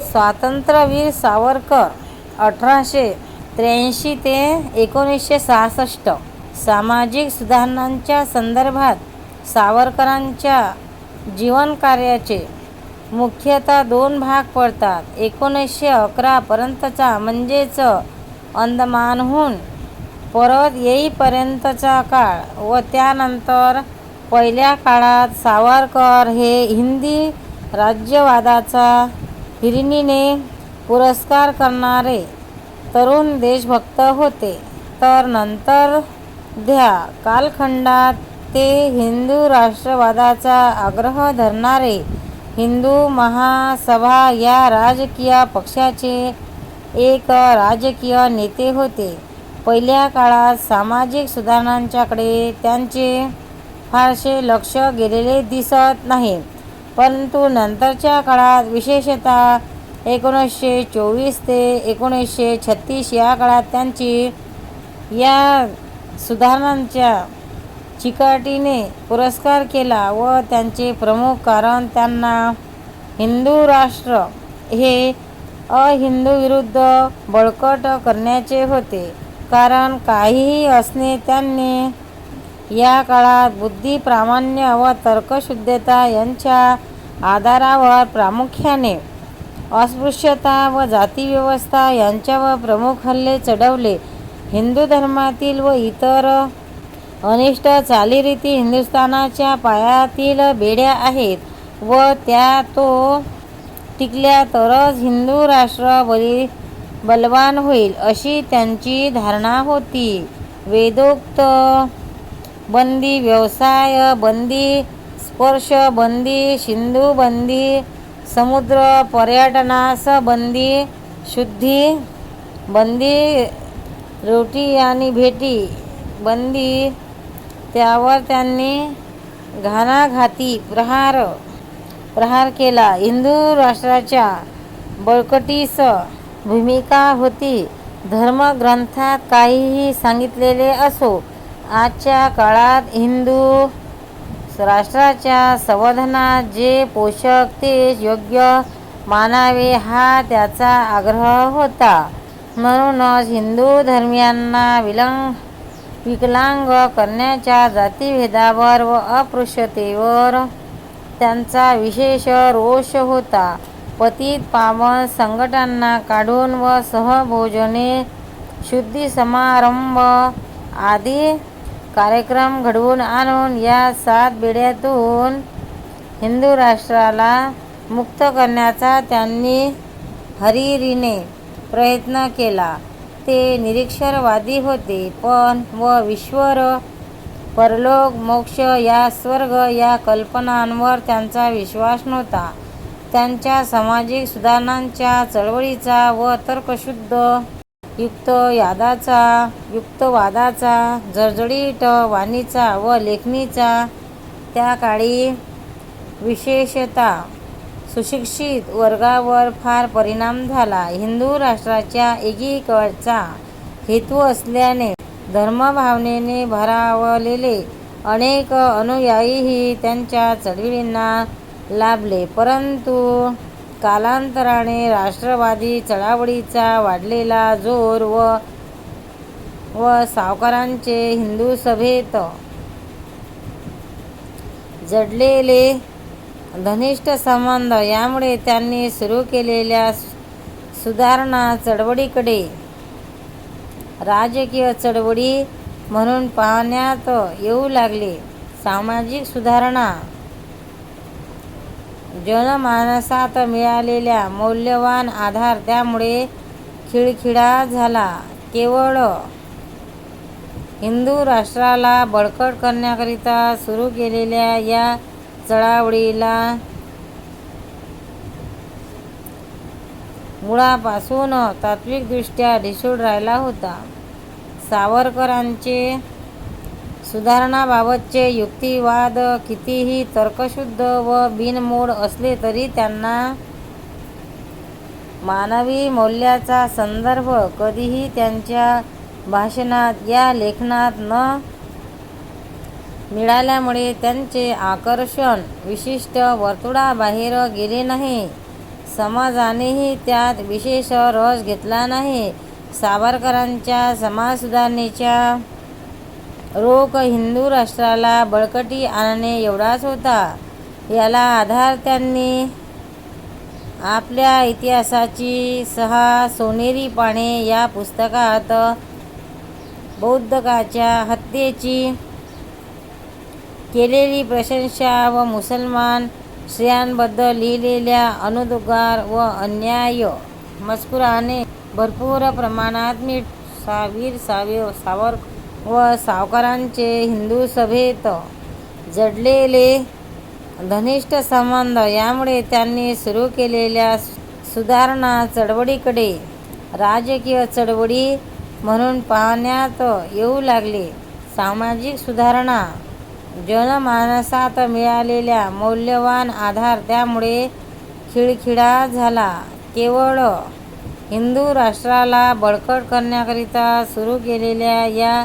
स्वातंत्र्यवीर सावरकर अठराशे त्र्याऐंशी ते एकोणीसशे सहासष्ट. सामाजिक सुधारणांच्या संदर्भात सावरकरांच्या जीवनकार्याचे मुख्यतः दोन भाग पडतात. एकोणीसशे अकरापर्यंतचा म्हणजेच अंदमानहून परत येईपर्यंतचा काळ व त्यानंतर पहिल्या काळात सावरकर हे हिंदी राज्यवादाचा हिरिणीने पुरस्कार करणारे तरुण देशभक्त होते. तर नंतर द्या कालखंडात ते हिंदू राष्ट्रवादाचा आग्रह धरणारे हिंदू महासभा या राजकीय पक्षाचे एक राजकीय नेते होते. पहिल्या काळात सामाजिक सुधारणांच्याकडे त्यांचे फारसे लक्ष गेलेले दिसत नाही. परंतु नंतरच्या काळात विशेषतः एकोणीसशे चोवीस ते एकोणीसशे छत्तीस या काळात त्यांची या सुधारणांच्या चिकाटीने पुरस्कार केला व त्यांचे प्रमुख कारण त्यांना हिंदू राष्ट्र हे अहिंदूविरुद्ध बळकट करण्याचे होते. कारण काहीही असणे त्यांनी या काळात बुद्धी प्रामाण्य व तर्कशुद्धता यांच्या आधारावर प्रामुख्याने अस्पृश्यता व जातीव्यवस्था यांच्यावर प्रमुख हल्ले चढवले. हिंदू धर्मातील व इतर अनिष्ट चालीरीती हिंदुस्थानाच्या पायातील बेड्या आहेत व त्या तो टिकल्या तरच हिंदू राष्ट्र बली बलवान होईल अशी त्यांची धारणा होती. वेदोक्त बंदी व्यवसाय बंदी स्पर्श बंदी सिंधू बंदी समुद्र पर्यटनास बंदी शुद्धी बंदी रोटी आणि भेटी बंदी त्यावर त्यांनी घाणाघाती प्रहार प्रहार केला. हिंदू राष्ट्राच्या बळकटीस भूमिका होती. धर्मग्रंथात काहीही सांगितलेले असो आजच्या काळात हिंदू राष्ट्राच्या संवर्धनात जे पोषक ते योग्य मानावे हा त्याचा आग्रह होता. म्हणूनच हिंदू धर्मियांना विलंग विकलांग करण्याच्या जातीभेदावर व अस्पृश्यतेवर त्यांचा विशेष रोष होता. पतित पावन संघटना काढून व सहभोजने शुद्धी समारंभ आदी कार्यक्रम घडवून आणून या सात बेड्यातून हिंदू राष्ट्राला मुक्त करण्याचा त्यांनी हरिरीने प्रयत्न केला. ते निरीक्षरवादी होते पण व ईश्वर परलोक मोक्ष या स्वर्ग या कल्पनांवर त्यांचा विश्वास नव्हता. त्यांच्या सामाजिक सुधारणांच्या चळवळीचा व तर्कशुद्ध युक्त यादाचा युक्तवादाचा जळजळीत वाणीचा व लेखणीचा त्या काळी विशेषतः सुशिक्षित वर्गावर फार परिणाम झाला. हिंदू राष्ट्राच्या एकीकडचा हेतू असल्याने धर्मभावनेने भरावलेले अनेक अनुयायीही त्यांच्या चळवळींना लाभले. परंतु कालांतराने राष्ट्रवादी चळवळीचा वाढलेला जोर व व सावकारांचे हिंदू सभेत जडलेले घनिष्ठ संबंध यामुळे त्यांनी सुरू केलेल्या सुधारणा चळवळीकडे राजकीय चळवळी म्हणून पाहण्यात येऊ लागले. सामाजिक सुधारणा जनमानसात मिळालेल्या मौल्यवान आधार त्यामुळे खिळखिळा झाला. केवळ हिंदू राष्ट्राला बळकट करण्याकरिता सुरू केलेल्या या चळावळीला मुळापासून तात्विकदृष्ट्या ढिसूळ राहिला होता. सावरकरांचे सुधारणाबाबतचे युक्तिवाद कितीही तर्कशुद्ध व बिनमोड असले तरी त्यांना मानवी मौल्याचा संदर्भ कधीही त्यांच्या भाषणात या लेखनात न मिळाल्यामुळे त्यांचे आकर्षण विशिष्ट वर्तुळाबाहेर गेले नाही. समाजानेही त्यात विशेष रस घेतला नाही. सावरकरांच्या समाजसुधारणेच्या रोख हिंदू राष्ट्राला बळकटी आणणे एवढाच होता. याला आधार त्यांनी आपल्या इतिहासाची सहा सोनेरी पाने या पुस्तकात बौद्धकाच्या हत्येची केलेली प्रशंसा व मुसलमान स्त्रियांबद्दल लिहिलेल्या अनुद्गार व अन्याय मजकुराने भरपूर प्रमाणात मीठ सावीर सावे सावर व सावकारांचे हिंदू सभेत जडलेले घनिष्ठ संबंध यामुळे त्यांनी सुरू केलेल्या सुधारणा चळवळीकडे राजकीय चळवळी म्हणून पाहण्यात येऊ लागले. सामाजिक सुधारणा जनमानसात मिळालेल्या मौल्यवान आधार त्यामुळे खिळखिळा झाला. केवळ हिंदू राष्ट्राला बळकट करण्याकरिता सुरू केलेल्या या